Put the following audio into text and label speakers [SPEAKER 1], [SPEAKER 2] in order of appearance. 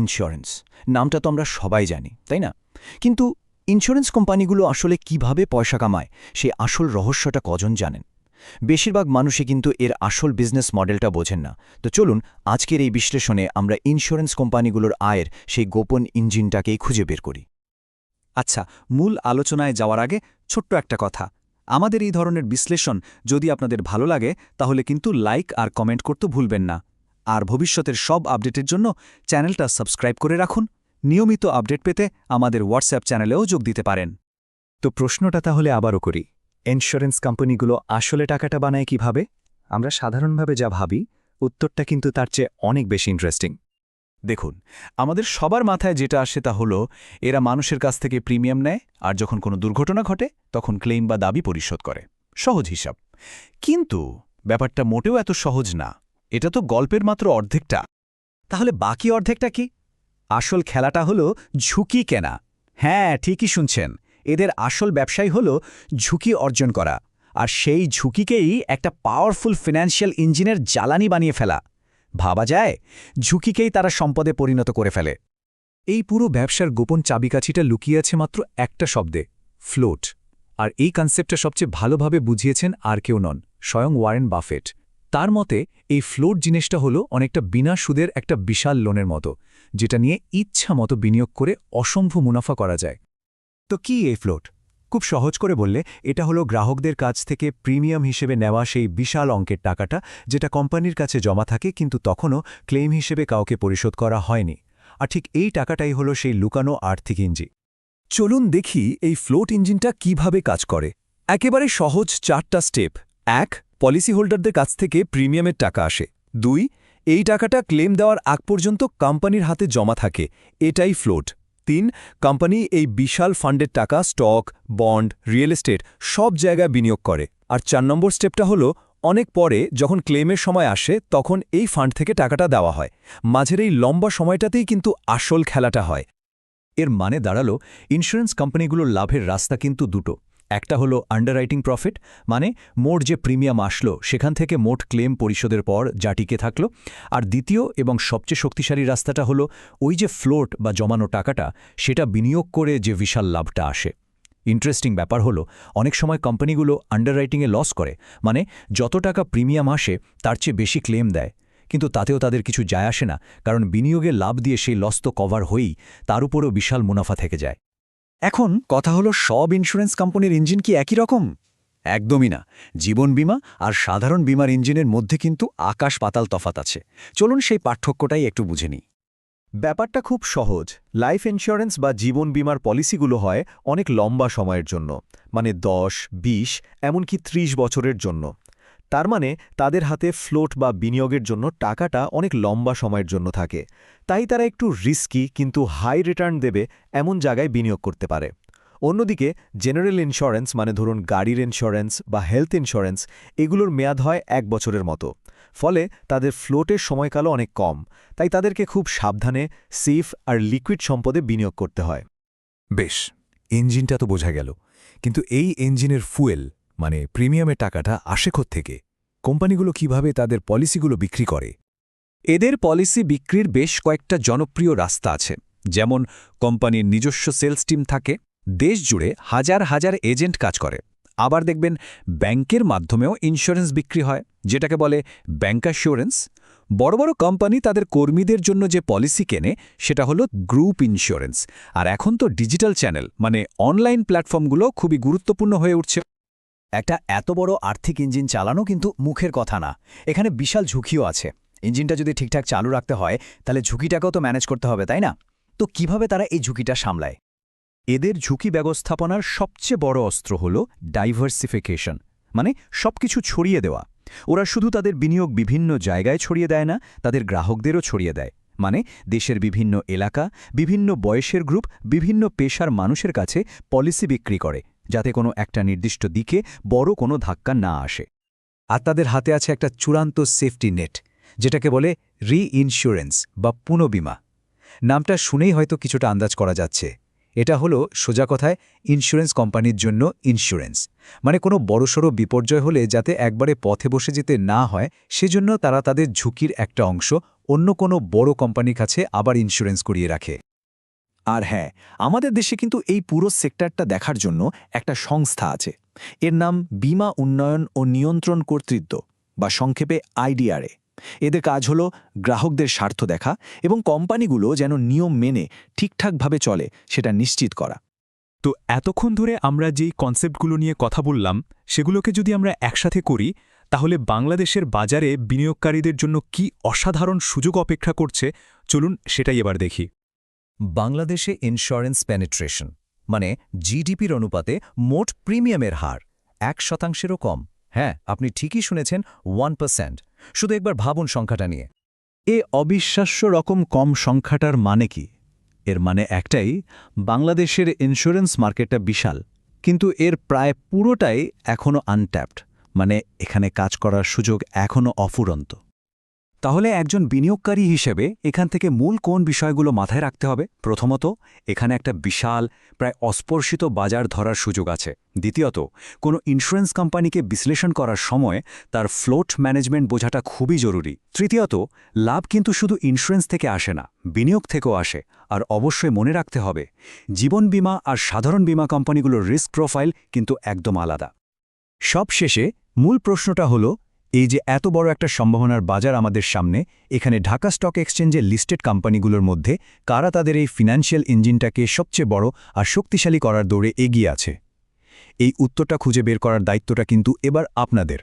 [SPEAKER 1] Insurance নামটা তো আমরা সবাই জানি, তাই না? কিন্তু ইন্স্যুরেন্স কোম্পানিগুলো আসলে কীভাবে পয়সা কামায় সেই আসল রহস্যটা কজন জানেন? বেশিরভাগ মানুষই কিন্তু এর আসল বিজনেস মডেলটা বোঝেন না। তো চলুন, আজকের এই বিশ্লেষণে আমরা ইন্স্যুরেন্স কোম্পানিগুলোর আয়ের সেই গোপন ইঞ্জিনটাকেই খুঁজে বের করি।
[SPEAKER 2] আচ্ছা মূল আলোচনায় যাওয়ার আগে ছোট্ট একটা কথা। আমাদের এই ধরনের বিশ্লেষণ যদি আপনাদের ভালো লাগে, তাহলে কিন্তু লাইক আর কমেন্ট করতে ভুলবেন না। আর ভবিষ্যতের সব আপডেটের জন্য চ্যানেলটা সাবস্ক্রাইব করে রাখুন। নিয়মিত আপডেট পেতে আমাদের হোয়াটসঅ্যাপ চ্যানেলেও যোগ দিতে পারেন।
[SPEAKER 3] তো প্রশ্নটা তাহলে আবারও করি। ইন্স্যুরেন্স কোম্পানিগুলো আসলে টাকাটা বানায় কীভাবে? আমরা সাধারণভাবে যা ভাবি, উত্তরটা কিন্তু তার চেয়ে অনেক বেশি ইন্টারেস্টিং
[SPEAKER 1] দেখুন, আমাদের সবার মাথায় যেটা আসে তা হলো, এরা মানুষের কাছ থেকে প্রিমিয়াম নেয় আর যখন কোনো দুর্ঘটনা ঘটে, তখন ক্লেইম বা দাবি পরিশোধ করে। সহজ হিসাব। কিন্তু ব্যাপারটা মোটেও এত সহজ না। এটা তো গল্পের মাত্র অর্ধেকটা।
[SPEAKER 2] তাহলে বাকি অর্ধেকটা কি? আসল খেলাটা হলো ঝুঁকি কেনা। হ্যাঁ ঠিকই শুনছেন। এদের আসল ব্যবসায় হল ঝুঁকি অর্জন করা। আর সেই ঝুঁকিকেই একটা পাওয়ারফুল ফিনান্সিয়াল ইঞ্জিনের জ্বালানি বানিয়ে ফেলা। ভাবা যায়, ঝুঁকিকেই তারা সম্পদে পরিণত করে ফেলে।
[SPEAKER 3] এই পুরো ব্যবসার গোপন চাবিকাছিটা লুকিয়ে আছে মাত্র একটা শব্দে ফ্লোট আর এই কনসেপ্টটা সবচেয়ে ভালোভাবে বুঝিয়েছেন আর কেউ নন, স্বয়ং ওয়ারেন বাফেট। তার মতে, এই ফ্লোট জিনিসটা হলো অনেকটা বিনা সুদের একটা বিশাল লোনের মতো, যেটা নিয়ে ইচ্ছা মতো বিনিয়োগ করে অসম্ভব মুনাফা করা যায়। তো কি এই ফ্লোট খুব সহজ করে বললে, এটা হলো গ্রাহকদের কাছ থেকে প্রিমিয়াম হিসেবে নেওয়া সেই বিশাল অঙ্কের টাকাটা, যেটা কোম্পানির কাছে জমা থাকে, কিন্তু তখনও ক্লেম হিসেবে কাউকে পরিশোধ করা হয়নি। আর ঠিক এই টাকাটাই হলো সেই লুকানো আর্থিক ইঞ্জি চলুন দেখি এই ফ্লোট ইঞ্জিনটা কীভাবে কাজ করে। একেবারে সহজ চারটা স্টেপ। এক পলিসি হোল্ডারদের কাছ থেকে প্রিমিয়ামের টাকা আসে। দুই, এই টাকাটা ক্লেম দেওয়ার আগ পর্যন্ত কোম্পানির হাতে জমা থাকে। এটাই ফ্লোট। তিন, কোম্পানি এই বিশাল ফান্ডের টাকা, স্টক, বন্ড, রিয়েল এস্টেট সব জায়গায় বিনিয়োগ করে। আর চার নম্বর স্টেপটা হলো, অনেক পরে যখন ক্লেমের সময় আসে, তখন এই ফান্ড থেকে টাকাটা দেওয়া হয়। মাঝের এই লম্বা সময়টাতেই কিন্তু আসল খেলাটা হয়। এর মানে দাঁড়াল, ইন্স্যুরেন্স কোম্পানিগুলোর লাভের রাস্তা কিন্তু দুটো। একটা হলো আন্ডাররাইটিং প্রফিট মানে মোট যে প্রিমিয়াম আসলো, সেখান থেকে মোট ক্লেম পরিশোধের পর যা টিকে থাকল। আর দ্বিতীয় এবং সবচেয়ে শক্তিশালী রাস্তাটা হলো ওই যে ফ্লোট বা জমানো টাকাটা, সেটা বিনিয়োগ করে যে বিশাল লাভটা আসে। ইন্টারেস্টিং ব্যাপার হলো, অনেক সময় কোম্পানিগুলো আন্ডাররাইটিংয়ে লস করে মানে যত টাকা প্রিমিয়াম আসে, তার চেয়ে বেশি ক্লেম দেয়। কিন্তু তাতেও তাদের কিছু যায় আসে না, কারণ বিনিয়োগের লাভ দিয়ে সেই লস তো কভার হয়েই, তার উপরেও বিশাল মুনাফা থেকে যায়।
[SPEAKER 2] এখন কথা হলো সব ইন্স্যুরেন্স কোম্পানির ইঞ্জিন কি একই রকম? একদমই না। জীবন বীমা আর সাধারণ বীমার ইঞ্জিনের মধ্যে কিন্তু আকাশ পাতাল তফাত আছে। চলুন সেই পার্থক্যটাই একটু বুঝে নিই।
[SPEAKER 3] ব্যাপারটা খুব সহজ। লাইফ ইন্স্যুরেন্স বা জীবন বীমার পলিসিগুলো হয় অনেক লম্বা সময়ের জন্য। মানে দশ ২০ এমনকি ৩০ বছরের জন্য। তার মানে তাদের হাতে ফ্লোট বা বিনিয়োগের জন্য টাকাটা অনেক লম্বা সময়ের জন্য থাকে। তাই তারা একটু রিস্কি কিন্তু হাই রিটার্ন দেবে এমন জায়গায় বিনিয়োগ করতে পারে। অন্যদিকে জেনারেল ইন্স্যুরেন্স মানে ধরুন গাড়ির ইন্স্যুরেন্স বা হেলথ ইন্স্যুরেন্স এগুলোর মেয়াদ হয় এক বছরের মতো। ফলে তাদের ফ্লোটের সময়কালও অনেক কম। তাই তাদেরকে খুব সাবধানে সেফ আর লিকুইড সম্পদে বিনিয়োগ করতে হয়। বেশ ইঞ্জিনটা তো বোঝা গেল। কিন্তু এই ইঞ্জিনের ফুয়েল মানে প্রিমিয়ামের টাকাটা আসে থেকে কোম্পানিগুলো কীভাবে তাদের পলিসিগুলো বিক্রি করে?
[SPEAKER 2] এদের পলিসি বিক্রির বেশ কয়েকটা জনপ্রিয় রাস্তা আছে। যেমন, কোম্পানির নিজস্ব সেলস টিম থাকে, দেশ জুড়ে হাজার হাজার এজেন্ট কাজ করে। আবার দেখবেন, ব্যাংকের মাধ্যমেও ইন্স্যুরেন্স বিক্রি হয়, যেটাকে বলে ব্যাঙ্কাশিওরেন্স বড় বড় কোম্পানি তাদের কর্মীদের জন্য যে পলিসি কেনে, সেটা হলো গ্রুপ ইন্স্যুরেন্স। আর এখন তো ডিজিটাল চ্যানেল মানে অনলাইন প্ল্যাটফর্মগুলো খুবই গুরুত্বপূর্ণ হয়ে উঠছে।
[SPEAKER 1] একটা এত বড় আর্থিক ইঞ্জিন চালানো কিন্তু মুখের কথা না। এখানে বিশাল ঝুঁকিও আছে। ইঞ্জিনটা যদি ঠিকঠাক চালু রাখতে হয়, তাহলে ঝুঁকিটাকেও তো ম্যানেজ করতে হবে, তাই না? তো কীভাবে তারা এই ঝুঁকিটা সামলায়?
[SPEAKER 3] এদের ঝুঁকি ব্যবস্থাপনার সবচেয়ে বড় অস্ত্র হল ডাইভার্সিফিকেশন মানে সবকিছু ছড়িয়ে দেওয়া। ওরা শুধু তাদের বিনিয়োগ বিভিন্ন জায়গায় ছড়িয়ে দেয় না, তাদের গ্রাহকদেরও ছড়িয়ে দেয়। মানে দেশের বিভিন্ন এলাকা, বিভিন্ন বয়সের গ্রুপ বিভিন্ন পেশার মানুষের কাছে পলিসি বিক্রি করে। যাতে কোনো একটা নির্দিষ্ট দিকে বড় কোনো ধাক্কা না আসে। আর তাদের হাতে আছে একটা চূড়ান্ত সেফটি নেট, যেটাকে বলে রি ইন্স্যুরেন্স বা পুনবিমা। নামটা শুনেই হয়তো কিছুটা আন্দাজ করা যাচ্ছে। এটা হলো সোজা কথায় ইন্স্যুরেন্স কোম্পানির জন্য ইন্স্যুরেন্স। মানে কোনো বড়সড় বিপর্যয় হলে যাতে একবারে পথে বসে যেতে না হয়, সেজন্য তারা তাদের ঝুঁকির একটা অংশ অন্য কোনো বড় কোম্পানির কাছে আবার ইন্স্যুরেন্স করিয়ে রাখে।
[SPEAKER 4] আর হ্যাঁ আমাদের দেশে কিন্তু এই পুরো সেক্টরটা দেখার জন্য একটা সংস্থা আছে। এর নাম বীমা উন্নয়ন ও নিয়ন্ত্রণ কর্তৃত্ব বা সংক্ষেপে আইডিআরএ। এদের কাজ হলো গ্রাহকদের স্বার্থ দেখা এবং কোম্পানিগুলো যেন নিয়ম মেনে ঠিকঠাকভাবে চলে সেটা নিশ্চিত করা।
[SPEAKER 5] তো এতক্ষণ ধরে আমরা যেই কনসেপ্টগুলো নিয়ে কথা বললাম, সেগুলোকে যদি আমরা একসাথে করি, তাহলে বাংলাদেশের বাজারে বিনিয়োগকারীদের জন্য কি অসাধারণ সুযোগ অপেক্ষা করছে, চলুন সেটাই এবার দেখি।
[SPEAKER 1] বাংলাদেশে ইন্স্যুরেন্স পেনিট্রেশন মানে জিডিপির অনুপাতে মোট প্রিমিয়ামের হার এক শতাংশেরও কম। হ্যাঁ আপনি ঠিকই শুনেছেন ওয়ান পার্সেন্ট শুধু একবার ভাবুন সংখ্যাটা নিয়ে।
[SPEAKER 3] এ অবিশ্বাস্য রকম কম সংখ্যাটার মানে কি? এর মানে একটাই, বাংলাদেশের ইন্স্যুরেন্স মার্কেটটা বিশাল, কিন্তু এর প্রায় পুরোটাই এখনও আনট্যাপড মানে এখানে কাজ করার সুযোগ এখনও অফুরন্ত। তাহলে একজন বিনিয়োগকারী হিসেবে এখান থেকে মূল কোন বিষয়গুলো মাথায় রাখতে হবে? প্রথমত, এখানে একটা বিশাল, প্রায় অস্পর্শিত বাজার ধরার সুযোগ আছে। দ্বিতীয়ত, কোনো ইন্স্যুরেন্স কোম্পানিকে বিশ্লেষণ করার সময় তার ফ্লোট ম্যানেজমেন্ট বোঝাটা খুবই জরুরি। তৃতীয়ত, লাভ কিন্তু শুধু ইন্স্যুরেন্স থেকে আসে না, বিনিয়োগ থেকেও আসে। আর অবশ্যই মনে রাখতে হবে, জীবন বীমা আর সাধারণ বীমা কোম্পানিগুলোর রিস্ক প্রোফাইল কিন্তু একদম আলাদা। সব শেষে মূল প্রশ্নটা হলো এই যে এত বড় একটা সম্ভাবনার বাজার আমাদের সামনে, এখানে ঢাকা স্টক এক্সচেঞ্জে লিস্টেড কোম্পানিগুলোর মধ্যে কারা তাদের এই ফিনান্সিয়াল ইঞ্জিনটাকে সবচেয়ে বড় আর শক্তিশালী করার দৌড়ে এগিয়ে আছে? এই উত্তরটা খুঁজে বের করার দায়িত্বটা কিন্তু এবার আপনাদের।